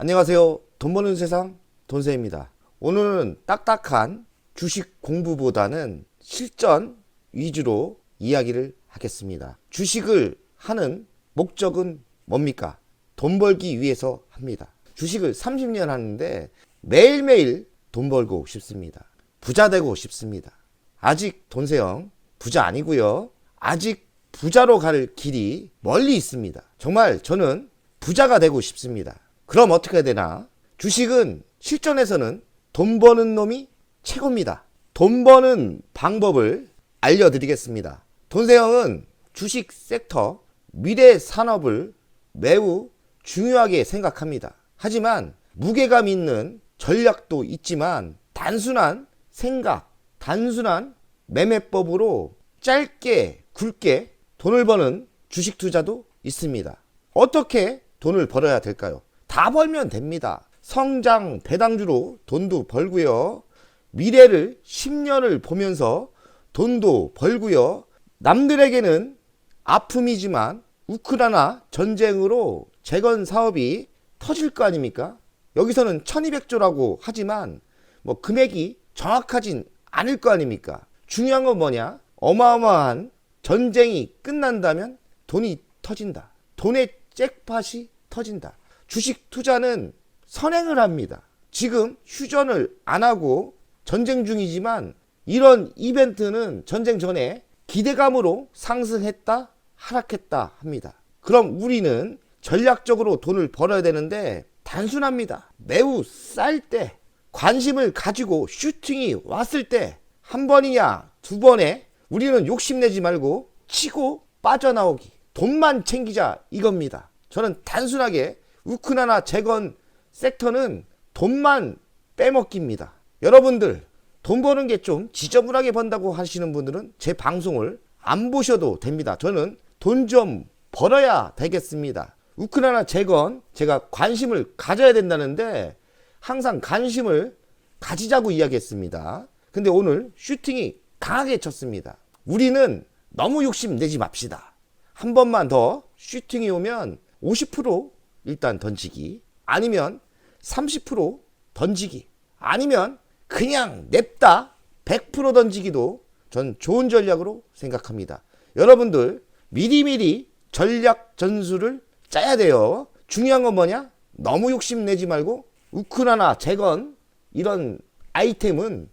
안녕하세요. 돈 버는 세상 돈세입니다. 오늘은 딱딱한 주식 공부보다는 실전 위주로 이야기를 하겠습니다. 주식을 하는 목적은 뭡니까? 돈 벌기 위해서 합니다. 주식을 30년 하는데 매일매일 돈 벌고 싶습니다. 부자 되고 싶습니다. 아직 돈세형 부자 아니고요. 아직 부자로 갈 길이 멀리 있습니다. 정말 저는 부자가 되고 싶습니다. 그럼 어떻게 해야 되나? 주식은 실전에서는 돈 버는 놈이 최고입니다. 돈 버는 방법을 알려드리겠습니다. 돈세형은 주식 섹터, 미래 산업을 매우 중요하게 생각합니다. 하지만 무게감 있는 전략도 있지만 단순한 생각, 단순한 매매법으로 짧게 굵게 돈을 버는 주식 투자도 있습니다. 어떻게 돈을 벌어야 될까요? 다 벌면 됩니다. 성장 배당주로 돈도 벌고요. 미래를 10년을 보면서 돈도 벌고요. 남들에게는 아픔이지만 우크라이나 전쟁으로 재건 사업이 터질 거 아닙니까? 여기서는 1200조라고 하지만 뭐 금액이 정확하진 않을 거 아닙니까? 중요한 건 뭐냐? 어마어마한 전쟁이 끝난다면 돈이 터진다. 돈의 잭팟이 터진다. 주식 투자는 선행을 합니다. 지금 휴전을 안 하고 전쟁 중이지만 이런 이벤트는 전쟁 전에 기대감으로 상승했다, 하락했다 합니다. 그럼 우리는 전략적으로 돈을 벌어야 되는데 단순합니다. 매우 쌀 때, 관심을 가지고 슈팅이 왔을 때 한 번이냐, 두 번에 우리는 욕심내지 말고 치고 빠져나오기. 돈만 챙기자 이겁니다. 저는 단순하게 우크라이나 재건 섹터는 돈만 빼먹기입니다. 여러분들 돈 버는 게 좀 지저분하게 번다고 하시는 분들은 제 방송을 안 보셔도 됩니다. 저는 돈 좀 벌어야 되겠습니다. 우크라이나 재건 제가 관심을 가져야 된다는데 항상 관심을 가지자고 이야기했습니다. 근데 오늘 슈팅이 강하게 쳤습니다. 우리는 너무 욕심 내지 맙시다. 한 번만 더 슈팅이 오면 50% 일단 던지기 아니면 30% 던지기 아니면 그냥 냅다 100% 던지기도 전 좋은 전략으로 생각합니다. 여러분들 미리미리 전략 전술을 짜야 돼요. 중요한 건 뭐냐? 너무 욕심내지 말고 우크라이나 재건 이런 아이템은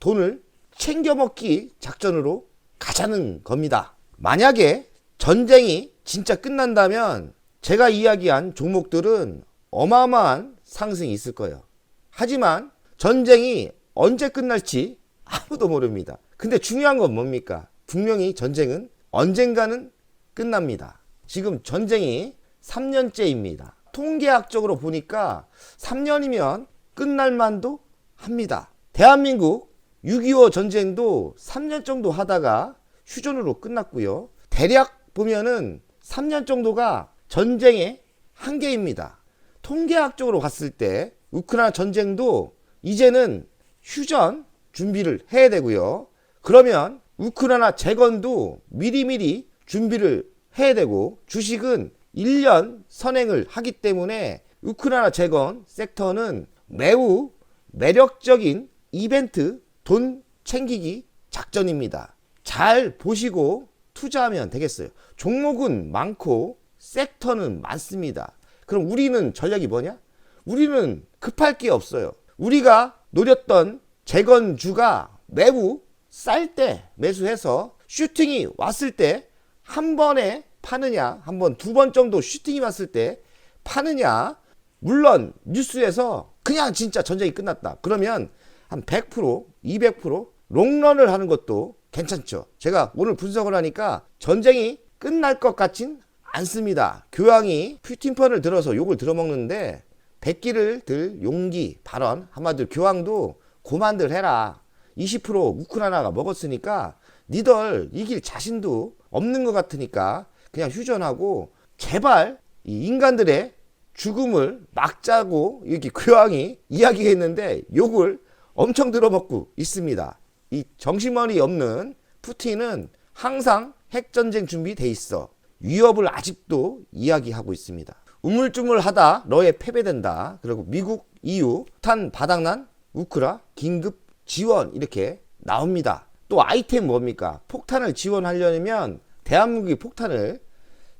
돈을 챙겨 먹기 작전으로 가자는 겁니다. 만약에 전쟁이 진짜 끝난다면 제가 이야기한 종목들은 어마어마한 상승이 있을 거예요. 하지만 전쟁이 언제 끝날지 아무도 모릅니다. 근데 중요한 건 뭡니까? 분명히 전쟁은 언젠가는 끝납니다. 지금 전쟁이 3년째입니다. 통계학적으로 보니까 3년이면 끝날 만도 합니다. 대한민국 6.25 전쟁도 3년 정도 하다가 휴전으로 끝났고요. 대략 보면은 3년 정도가 전쟁의 한계입니다. 통계학적으로 봤을 때 우크라이나 전쟁도 이제는 휴전 준비를 해야 되고요. 그러면 우크라이나 재건도 미리미리 준비를 해야 되고 주식은 1년 선행을 하기 때문에 우크라이나 재건 섹터는 매우 매력적인 이벤트 돈 챙기기 작전입니다. 잘 보시고 투자하면 되겠어요. 종목은 많고 섹터는 많습니다. 그럼 우리는 전략이 뭐냐? 우리는 급할 게 없어요. 우리가 노렸던 재건주가 매우 쌀 때 매수해서 슈팅이 왔을 때 한 번에 파느냐, 한 번, 두 번 정도 슈팅이 왔을 때 파느냐, 물론 뉴스에서 그냥 진짜 전쟁이 끝났다. 그러면 한 100%, 200% 롱런을 하는 것도 괜찮죠. 제가 오늘 분석을 하니까 전쟁이 끝날 것 같진 않습니다. 교황이 퓨틴펀을 들어서 욕을 들어먹는데 백기를 들 용기 발언 한마디로 교황도 고만들 해라. 20% 우크라이나가 먹었으니까 니들 이길 자신도 없는 것 같으니까 그냥 휴전하고 제발 이 인간들의 죽음을 막자고 이렇게 교황이 이야기했는데 욕을 엄청 들어먹고 있습니다. 이 정신머리 없는 푸틴은 항상 핵전쟁 준비돼 있어. 위협을 아직도 이야기하고 있습니다. 우물쭈물하다 너의 패배된다. 그리고 미국, EU, 탄 바닥난 우크라 긴급 지원 이렇게 나옵니다. 또 아이템 뭡니까? 폭탄을 지원하려면 대한민국이 폭탄을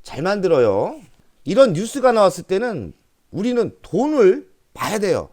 잘 만들어요. 이런 뉴스가 나왔을 때는 우리는 돈을 봐야 돼요.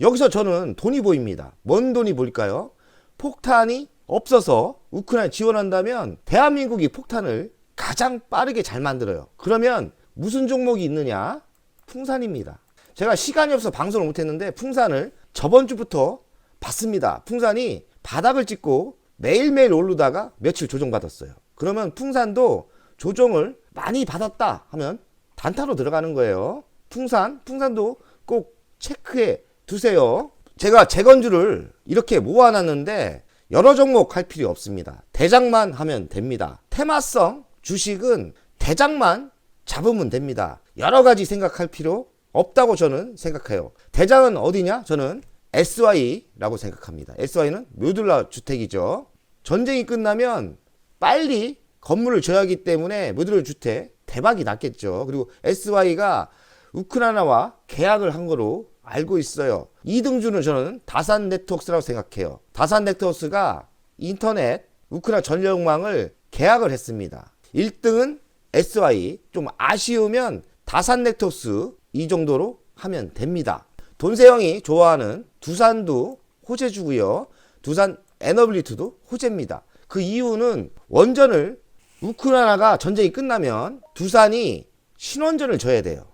여기서 저는 돈이 보입니다. 뭔 돈이 보일까요? 폭탄이 없어서 우크라이나 지원한다면 대한민국이 폭탄을 가장 빠르게 잘 만들어요. 그러면 무슨 종목이 있느냐? 풍산입니다. 제가 시간이 없어 방송을 못했는데 풍산을 저번 주부터 봤습니다. 풍산이 바닥을 찍고 매일매일 오르다가 며칠 조정받았어요. 그러면 풍산도 조정을 많이 받았다 하면 단타로 들어가는 거예요. 풍산, 풍산도 꼭 체크해 두세요. 제가 재건주를 이렇게 모아놨는데 여러 종목 할 필요 없습니다. 대장만 하면 됩니다. 테마성 주식은 대장만 잡으면 됩니다. 여러 가지 생각할 필요 없다고 저는 생각해요. 대장은 어디냐? 저는 SY라고 생각합니다. SY는 묘들라 주택이죠. 전쟁이 끝나면 빨리 건물을 줘야 하기 때문에 묘들라 주택 대박이 났겠죠. 그리고 SY가 우크라이나와 계약을 한 거로 알고 있어요. 2등주는 저는 다산 네트워크스라고 생각해요. 다산 네트워크스가 인터넷 우크라이나 전력망을 계약을 했습니다. 1등은 SY 좀 아쉬우면 다산 네트워크스 이 정도로 하면 됩니다. 돈세형이 좋아하는 두산도 호재주고요. 두산 에너빌리티도 호재입니다. 그 이유는 원전을 우크라이나가 전쟁이 끝나면 두산이 신원전을 져야 돼요.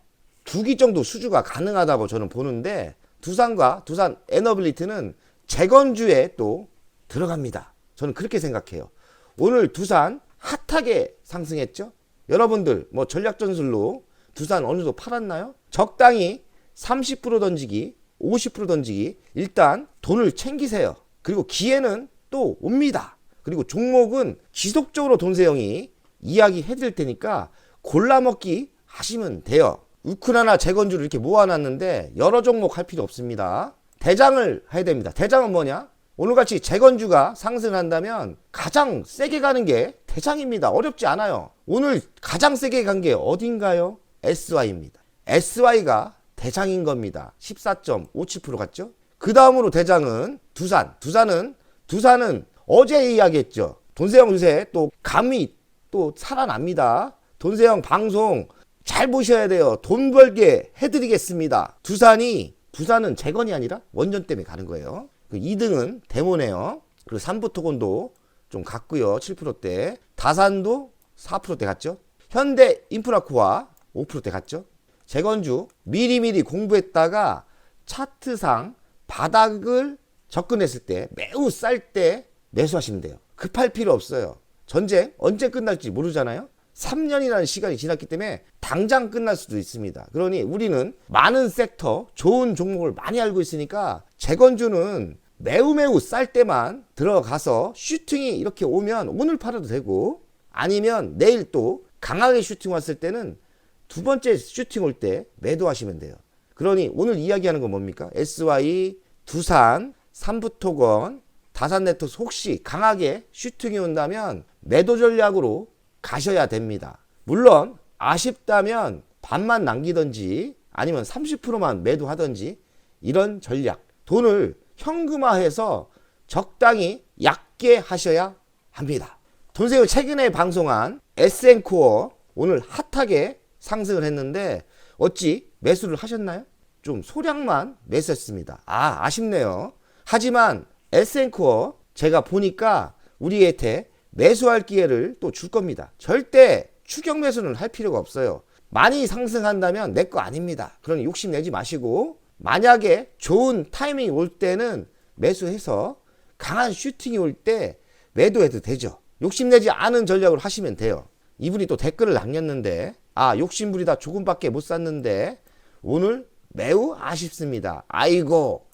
두 기 정도 수주가 가능하다고 저는 보는데 두산과 두산 에너빌리티는 재건주에 또 들어갑니다. 저는 그렇게 생각해요. 오늘 두산 핫하게 상승했죠? 여러분들 뭐 전략 전술로 두산 어느 정도 팔았나요? 적당히 30% 던지기, 50% 던지기 일단 돈을 챙기세요. 그리고 기회는 또 옵니다. 그리고 종목은 지속적으로 돈세형이 이야기해 드릴 테니까 골라먹기 하시면 돼요. 우크라이나 재건주를 이렇게 모아놨는데 여러 종목 할 필요 없습니다. 대장을 해야 됩니다. 대장은 뭐냐? 오늘같이 재건주가 상승한다면 가장 세게 가는 게 대장입니다. 어렵지 않아요. 오늘 가장 세게 간 게 어딘가요? SY입니다. SY가 대장인 겁니다. 14.57% 갔죠? 그 다음으로 대장은 두산. 두산은, 두산은 어제 이야기했죠. 돈세영 요새 또 감이 또 살아납니다. 돈세영 방송 잘 보셔야 돼요. 돈 벌게 해드리겠습니다. 두산이, 두산은 재건이 아니라 원전 때문에 가는 거예요. 그 2등은 데모네요. 그리고 삼부토건도 좀 갔고요. 7%대. 다산도 4%대 갔죠. 현대 인프라코아 5%대 갔죠. 재건주 미리미리 공부했다가 차트상 바닥을 접근했을 때 매우 쌀 때 매수하시면 돼요. 급할 필요 없어요. 전쟁 언제 끝날지 모르잖아요. 3년이라는 시간이 지났기 때문에 당장 끝날 수도 있습니다. 그러니 우리는 많은 섹터, 좋은 종목을 많이 알고 있으니까 재건주는 매우 매우 쌀 때만 들어가서 슈팅이 이렇게 오면 오늘 팔아도 되고 아니면 내일 또 강하게 슈팅 왔을 때는 두 번째 슈팅 올 때 매도하시면 돼요. 그러니 오늘 이야기하는 건 뭡니까? SY, 두산, 삼부토건, 다산네트워크 혹시 강하게 슈팅이 온다면 매도 전략으로 가셔야 됩니다. 물론 아쉽다면 반만 남기든지 아니면 30%만 매도하든지 이런 전략 돈을 현금화해서 적당히 얕게 하셔야 합니다. 돈세요 최근에 방송한 SN코어 오늘 핫하게 상승을 했는데 어찌 매수를 하셨나요? 좀 소량만 매수했습니다. 아 아쉽네요. 하지만 SN코어 제가 보니까 우리한테 매수할 기회를 또 줄 겁니다. 절대 추격 매수는 할 필요가 없어요. 많이 상승한다면 내 거 아닙니다. 그러니 욕심 내지 마시고 만약에 좋은 타이밍이 올 때는 매수해서 강한 슈팅이 올 때 매도해도 되죠. 욕심내지 않은 전략을 하시면 돼요. 이분이 또 댓글을 남겼는데 아 욕심부리다 조금밖에 못 샀는데 오늘 매우 아쉽습니다. 아이고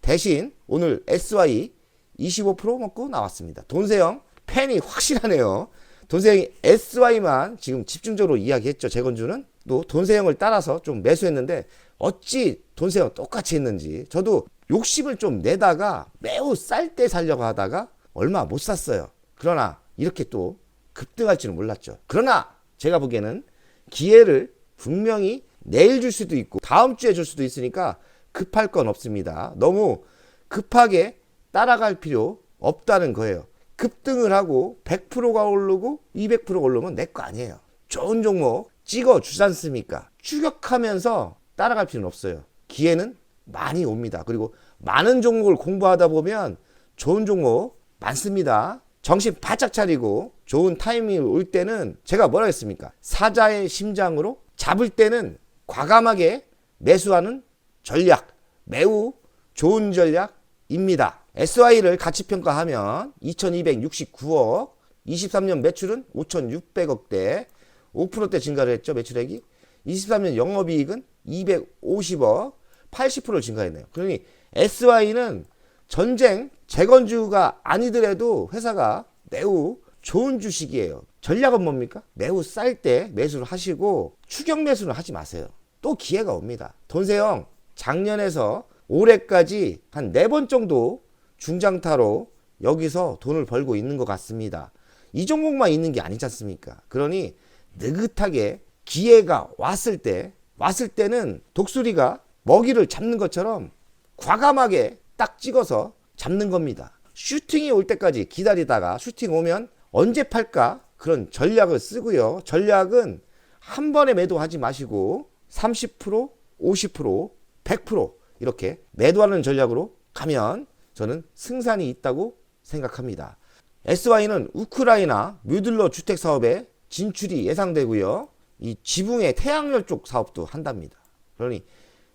대신 오늘 SY 25% 먹고 나왔습니다. 돈세영 팬이 확실하네요. 돈세영이 SY만 지금 집중적으로 이야기했죠. 재건주는 또 돈세영을 따라서 좀 매수했는데 어찌 돈세영 똑같이 했는지 저도 욕심을 좀 내다가 매우 쌀 때 살려고 하다가 얼마 못 샀어요. 그러나 이렇게 또 급등할 줄은 몰랐죠. 그러나 제가 보기에는 기회를 분명히 내일 줄 수도 있고 다음 주에 줄 수도 있으니까 급할 건 없습니다. 너무 급하게 따라갈 필요 없다는 거예요. 급등을 하고 100%가 오르고 200%가 오르면 내 거 아니에요. 좋은 종목 찍어 주지 않습니까? 추격하면서 따라갈 필요는 없어요. 기회는 많이 옵니다. 그리고 많은 종목을 공부하다 보면 좋은 종목 많습니다. 정신 바짝 차리고 좋은 타이밍이 올 때는 제가 뭐라 했습니까? 사자의 심장으로 잡을 때는 과감하게 매수하는 전략. 매우 좋은 전략입니다. SY를 가치 평가하면 2269억, 23년 매출은 5600억대, 5%대 증가를 했죠, 매출액이. 23년 영업이익은 250억, 80% 증가했네요. 그러니 SY는 전쟁 재건주가 아니더라도 회사가 매우 좋은 주식이에요. 전략은 뭡니까? 매우 쌀 때 매수를 하시고 추격 매수는 하지 마세요. 또 기회가 옵니다. 돈세형 작년에서 올해까지 한 네 번 정도 중장타로 여기서 돈을 벌고 있는 것 같습니다. 이 종목만 있는 게 아니지 않습니까? 그러니 느긋하게 기회가 왔을 때 왔을 때는 독수리가 먹이를 잡는 것처럼 과감하게 딱 찍어서 잡는 겁니다. 슈팅이 올 때까지 기다리다가 슈팅 오면 언제 팔까? 그런 전략을 쓰고요. 전략은 한 번에 매도하지 마시고 30%, 50%, 100% 이렇게 매도하는 전략으로 가면 저는 승산이 있다고 생각합니다. SY는 우크라이나 뮤들러 주택 사업에 진출이 예상되고요. 이 지붕의 태양열 쪽 사업도 한답니다. 그러니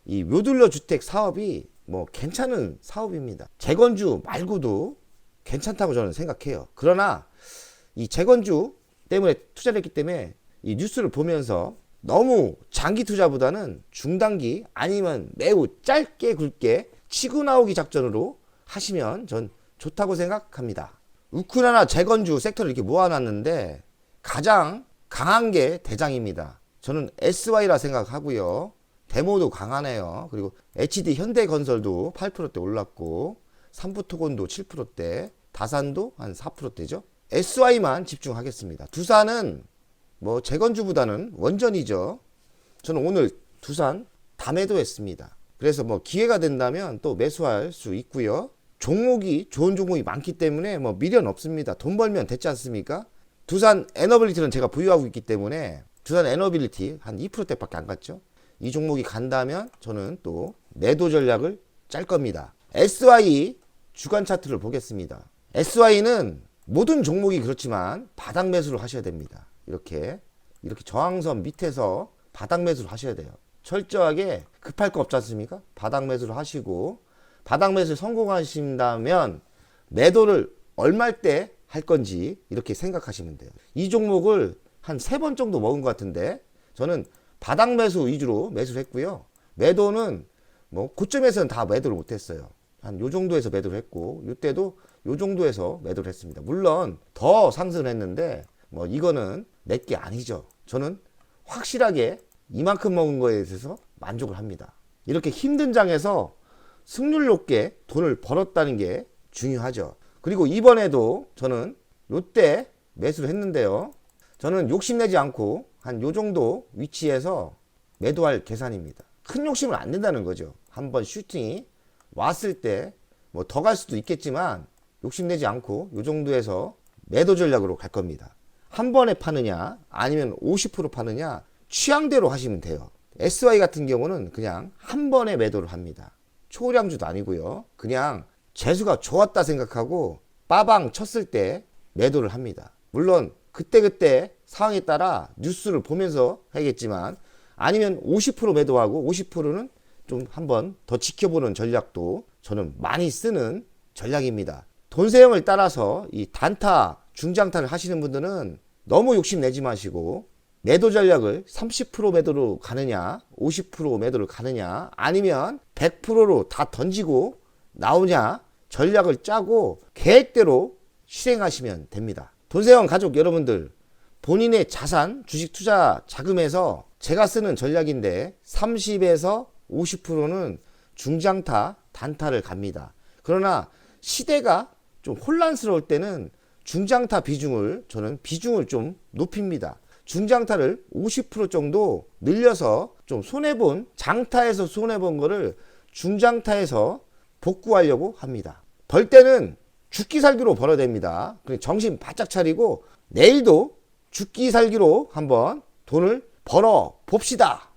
이 묘들러 주택 사업이 뭐 괜찮은 사업입니다. 재건주 말고도 괜찮다고 저는 생각해요. 그러나 이 재건주 때문에 투자를 했기 때문에 이 뉴스를 보면서 너무 장기 투자보다는 중단기 아니면 매우 짧게 굵게 치고 나오기 작전으로 하시면 전 좋다고 생각합니다. 우크라이나 재건주 섹터를 이렇게 모아놨는데 가장 강한 게 대장입니다. 저는 SY라 생각하고요. 데모도 강하네요. 그리고 HD 현대건설도 8%대 올랐고 삼부토건도 7%대, 다산도 한 4%대죠. SY만 집중하겠습니다. 두산은 뭐 재건주보다는 원전이죠. 저는 오늘 두산 다 매도했습니다. 그래서 뭐 기회가 된다면 또 매수할 수 있고요. 종목이 좋은 종목이 많기 때문에 뭐 미련 없습니다. 돈 벌면 됐지 않습니까? 두산 에너빌리티는 제가 보유하고 있기 때문에 두산 에너빌리티 한 2%대밖에 안 갔죠. 이 종목이 간다면 저는 또 매도 전략을 짤 겁니다. SY 주간 차트를 보겠습니다. SY는 모든 종목이 그렇지만 바닥 매수를 하셔야 됩니다. 이렇게 이렇게 저항선 밑에서 바닥 매수를 하셔야 돼요. 철저하게 급할 거 없지 않습니까? 바닥 매수를 하시고 바닥 매수 성공하신다면 매도를 얼마일 때 할 건지 이렇게 생각하시면 돼요. 이 종목을 한 세 번 정도 먹은 것 같은데 저는 바닥 매수 위주로 매수를 했고요. 매도는 뭐 고점에서는 다 매도를 못했어요. 한 요 정도에서 매도를 했고 이때도 요 정도에서 매도를 했습니다. 물론 더 상승을 했는데 뭐 이거는 내게 아니죠. 저는 확실하게 이만큼 먹은 거에 대해서 만족을 합니다. 이렇게 힘든 장에서 승률 높게 돈을 벌었다는 게 중요하죠. 그리고 이번에도 저는 요때 매수를 했는데요. 저는 욕심내지 않고 한 요 정도 위치에서 매도할 계산입니다. 큰 욕심을 안 낸다는 거죠. 한번 슈팅이 왔을 때 뭐 더 갈 수도 있겠지만 욕심내지 않고 요 정도에서 매도 전략으로 갈 겁니다. 한 번에 파느냐 아니면 50% 파느냐 취향대로 하시면 돼요. SY 같은 경우는 그냥 한 번에 매도를 합니다. 초량주도 아니고요. 그냥 재수가 좋았다 생각하고 빠방 쳤을 때 매도를 합니다. 물론 그때그때 상황에 따라 뉴스를 보면서 해야겠지만 아니면 50% 매도하고 50%는 좀 한번 더 지켜보는 전략도 저는 많이 쓰는 전략입니다. 돈 세형을 따라서 이 단타, 중장타를 하시는 분들은 너무 욕심내지 마시고 매도 전략을 30% 매도로 가느냐, 50% 매도를 가느냐, 아니면 100%로 다 던지고 나오냐 전략을 짜고 계획대로 실행하시면 됩니다. 돈세원 가족 여러분들 본인의 자산, 주식 투자 자금에서 제가 쓰는 전략인데 30에서 50%는 중장타, 단타를 갑니다. 그러나 시대가 좀 혼란스러울 때는 중장타 비중을 저는 비중을 좀 높입니다. 중장타를 50% 정도 늘려서 좀 손해본 장타에서 손해본 거를 중장타에서 복구하려고 합니다. 벌 때는 죽기 살기로 벌어야 됩니다. 정신 바짝 차리고 내일도 죽기 살기로 한번 돈을 벌어 봅시다.